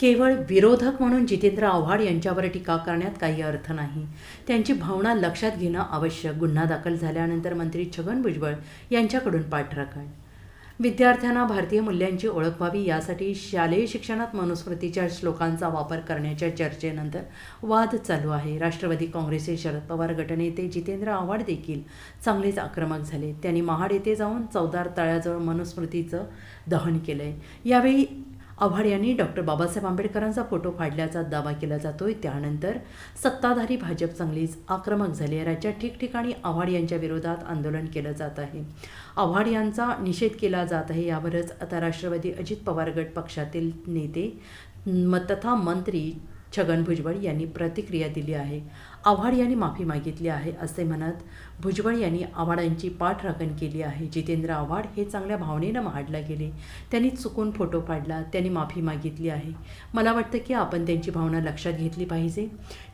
केवळ विरोधक म्हणून जितेंद्र आव्हाड यांच्यावर टीका करण्यात काही अर्थ नाही. त्यांची भावना लक्षात घेणं आवश्यक. गुन्हा दाखल झाल्यानंतर मंत्री छगन भुजबळ यांच्याकडून पाठराखण. विद्यार्थ्यांना भारतीय मूल्यांची ओळख व्हावी यासाठी शालेय शिक्षणात मनुस्मृतीच्या श्लोकांचा वापर करण्याच्या चर्चेनंतर वाद चालू आहे. राष्ट्रवादी काँग्रेसचे शरद पवार गटनेते जितेंद्र आव्हाड देखील चांगलेच आक्रमक झाले. त्यांनी महाड येथे जाऊन चौदार तळ्याजवळ मनुस्मृतीचं दहन केलंय. यावेळी आव्हाड यांनी डॉक्टर बाबासाहेब आंबेडकरांचा फोटो फाडल्याचा दावा केला जातोय. त्यानंतर सत्ताधारी भाजप चांगलीच आक्रमक झाली आहे. राज्यात ठिकठिकाणी आव्हाड यांच्या विरोधात आंदोलन केलं जात आहे. आव्हाड यांचा निषेध केला जात आहे. यावरच आता राष्ट्रवादी अजित पवार गट पक्षातील नेते म तथा मंत्री छगन भुजबळ यांनी प्रतिक्रिया दिली आहे. आव्हाड यांनी माफी मागितली आहे असे म्हणत भुजबळ यांनी आव्हाडांची पाठराखण केली आहे. जितेंद्र आव्हाड हे चांगल्या भावनेनं महाडला गेले. त्यांनी चुकून फोटो पाडला त्यांनी माफी मागितली आहे. मला वाटतं की आपण त्यांची भावना लक्षात घेतली पाहिजे.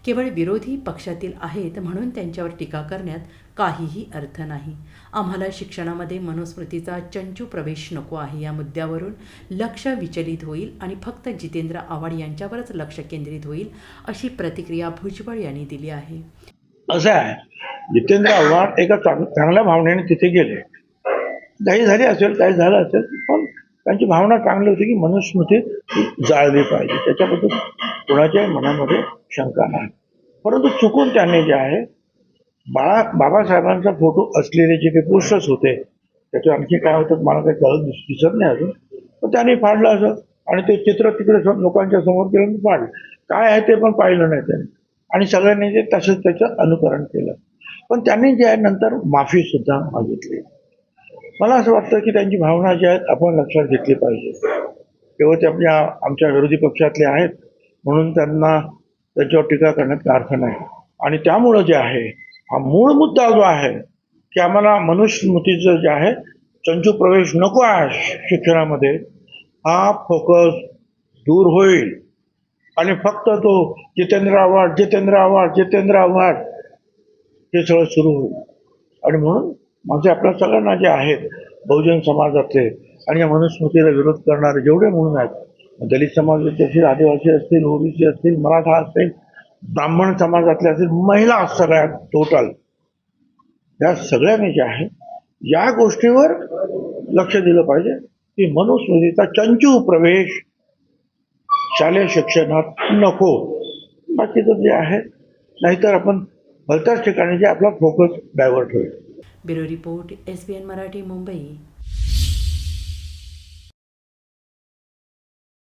केवळ विरोधी पक्षातील आहेत म्हणून त्यांच्यावर टीका करण्यात काहीही अर्थ नाही. आम्हाला शिक्षणामध्ये मनुस्मृतीचा चंचू प्रवेश नको आहे. या मुद्द्यावरून लक्ष विचलित होईल आणि फक्त जितेंद्र आव्हाड यांच्यावरच लक्ष केंद्रित होईल अशी प्रतिक्रिया भुजबळ यांनी दिली आहे. असं आहे. जितेंद्र आव्हाड एका चांग- चांगल्या भावनेने तिथे गेले. काही झाली असेल काही झालं असेल पण त्यांची भावना चांगली होती की मनुस्मृती जाळली पाहिजे. त्याच्याबद्दल कोणाच्याही मनामध्ये शंका नाही. परंतु चुकून त्यांनी जे आहे बाळा बाबासाहेबांचा फोटो असलेले जे काही पोस्टर्स होते त्याचे आणखी काय होतं मला काही कळत दिस- दिसत नाही अजून. पण त्यांनी फाडलं असं. आणि ते चित्र तिकडे लोकांच्या समोर केलं आणि फाडलं. काय आहे ते पण पाहिलं नाही त्यांनी. आणि सगळ्यांनी ते तसंच त्याचं अनुकरण केलं. पण त्यांनी जे आहे नंतर माफीसुद्धा मागितली. मला असं वाटतं की त्यांची भावना जी आहेत आपण लक्षात घेतली पाहिजे. केवळ ते आपल्या आमच्या विरोधी पक्षातले आहेत म्हणून त्यांना त्याच्यावर टीका करण्यात अर्थ नाही आणि त्यामुळं जे आहे हा मूळ मुद्दा जो आहे की आम्हाला मनुस्मृतीचं जे आहे चंचू प्रवेश नको आहे शिक्षणामध्ये. हा फोकस दूर होईल. आणि फक्त तो जितेंद्र आव्हाड जितेंद्र आव्हाड जितेंद्र आव्हाड हे सगळं सुरू होईल. आणि म्हणून माझे आपल्या सगळ्यांना जे आहेत बहुजन समाजातले आणि या मनुस्मृतीला विरोध करणारे जेवढे म्हणून आहेत दलित समाजाचे असतील आदिवासी असतील ओबीसी असतील मराठा असतील ब्राह्मण समाजातल्या असतील महिला सगळ्या टोटल या सगळ्यांनी जे आहे या गोष्टीवर लक्ष दिलं पाहिजे. की मनुस्मृतीचा चंचू प्रवेश शालेय शिक्षणात नको. बाकीचं जे आहे नाहीतर आपण भलत्याच ठिकाणी जे आपला फोकस डायव्हर्ट होईल. Bureau report S B N Marathi Mumbai.